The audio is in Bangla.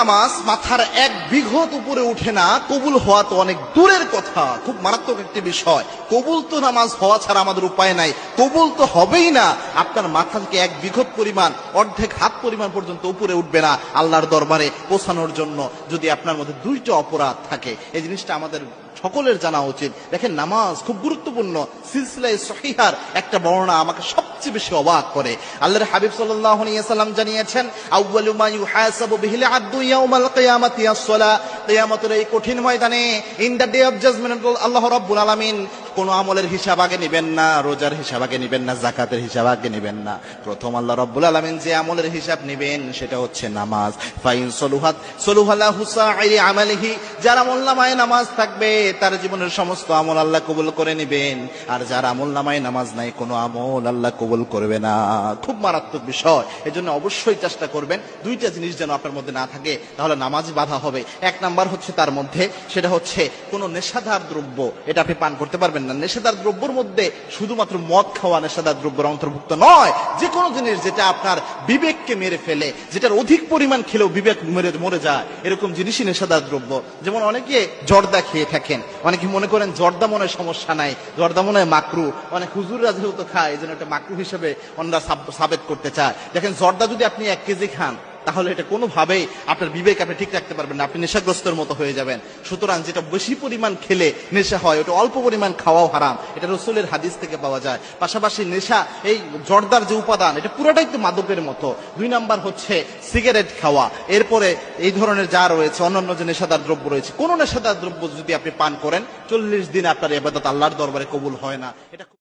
নামাজ মাথার এক বিঘত উপরে উঠে না, কবুল হওয়া তো অনেক দূরের কথা। খুব মারাত্মক একটি বিষয়। কবুল তো নামাজ হওয়া ছাড়া আমাদের উপায় নাই। কবুল তো হবেই না। আপনার মাথা থেকে এক বিঘত পরিমাণ, অর্ধেক হাত পরিমাণ পর্যন্ত উপরে উঠবে না আল্লাহর দরবারে পৌঁছানোর জন্য, যদি আপনার মধ্যে দুইটা অপরাধ থাকে। এই জিনিসটা আমাদের সকলের জানা উচিত। দেখেন, নামাজ খুব গুরুত্বপূর্ণ। সিলসিলায় সহিহার একটা বর্ণনা আমাকে সবচেয়ে বেশি অবাক করে। আল্লাহর হাবিব সাল্লাম জানিয়েছেন কিয়ামতের এই কঠিন ময়দানে, in the day of judgment Allah রাব্বুল কোন আমলের হিসাব আগে নেবেন না, রোজার হিসাব আগে নেবেন না জাকাতের হিসাব আগে নেবেন না। প্রথম আল্লাহ যে আমলের হিসাব নেবেন, সেটা হচ্ছে নামাজ। ফাইন সলুহাত, সলুহালা হুসাইরি আমালিহি, যার আমল নামায় নামাজ থাকবে, তার জীবনের সমস্ত আমল আল্লাহ কবুল করে নেবেন। আর যার আমল নামায় নামাজ নাই, কোনো আমল আল্লাহ কবুল করবে না। খুব মারাত্মক বিষয়। এই জন্য অবশ্যই চেষ্টা করবেন দুইটা জিনিস যেন আপনার মধ্যে না থাকে, তাহলে নামাজ বাধা হবে। এক নাম্বার হচ্ছে তার মধ্যে, সেটা হচ্ছে কোনো নেশাদার দ্রব্য, এটা আপনি পান করতে পারবেন না। নেশাদার দ্রব্যর মধ্যে শুধুমাত্র মদ খাওয়া নেশাদার দ্রব্যের অন্তর্ভুক্ত নয় যে কোনো জিনিস যেটা আপনার বিবেককে মেরে ফেলে, যেটার অধিক পরিমাণ খেলেও বিবেক মেরে, মরে যায়, এরকম জিনিসই নেশাদার দ্রব্য। যেমন অনেকে জর্দা খেয়ে থাকেন, অনেকে মনে করেন জর্দা মনে সমস্যা নাই, জর্দা মনে মাকরু, অনেক হুজুররা যেহেতু খায় এই জন্য একটা মাকরু হিসেবে অন্যরা সাবেত করতে চায়। দেখেন, জর্দা যদি আপনি এক কেজি খান, তাহলে এটা কোনোভাবেই আপনার বিবেক আপনি ঠিক রাখতে পারবেন না, আপনি নেশাগ্রস্তর মতো হয়ে যাবেন। সুতরাং যেটা বেশি পরিমাণ খেলে নেশা হয়, ওটা অল্প পরিমাণ খাওয়াও হারাম। এটা রসুলের হাদিস থেকে পাওয়া যায়। পাশাপাশি নেশা, এই জর্দার যে উপাদান, এটা পুরোটাই তো মাদকের মতো। দুই নাম্বার হচ্ছে সিগারেট খাওয়া। এরপরে এই ধরনের যা রয়েছে, অন্যান্য যে নেশাদার দ্রব্য রয়েছে, কোন নেশাদার দ্রব্য যদি আপনি পান করেন, চল্লিশ দিন আপনার এবাদত আল্লাহর দরবারে কবুল হয় না। এটা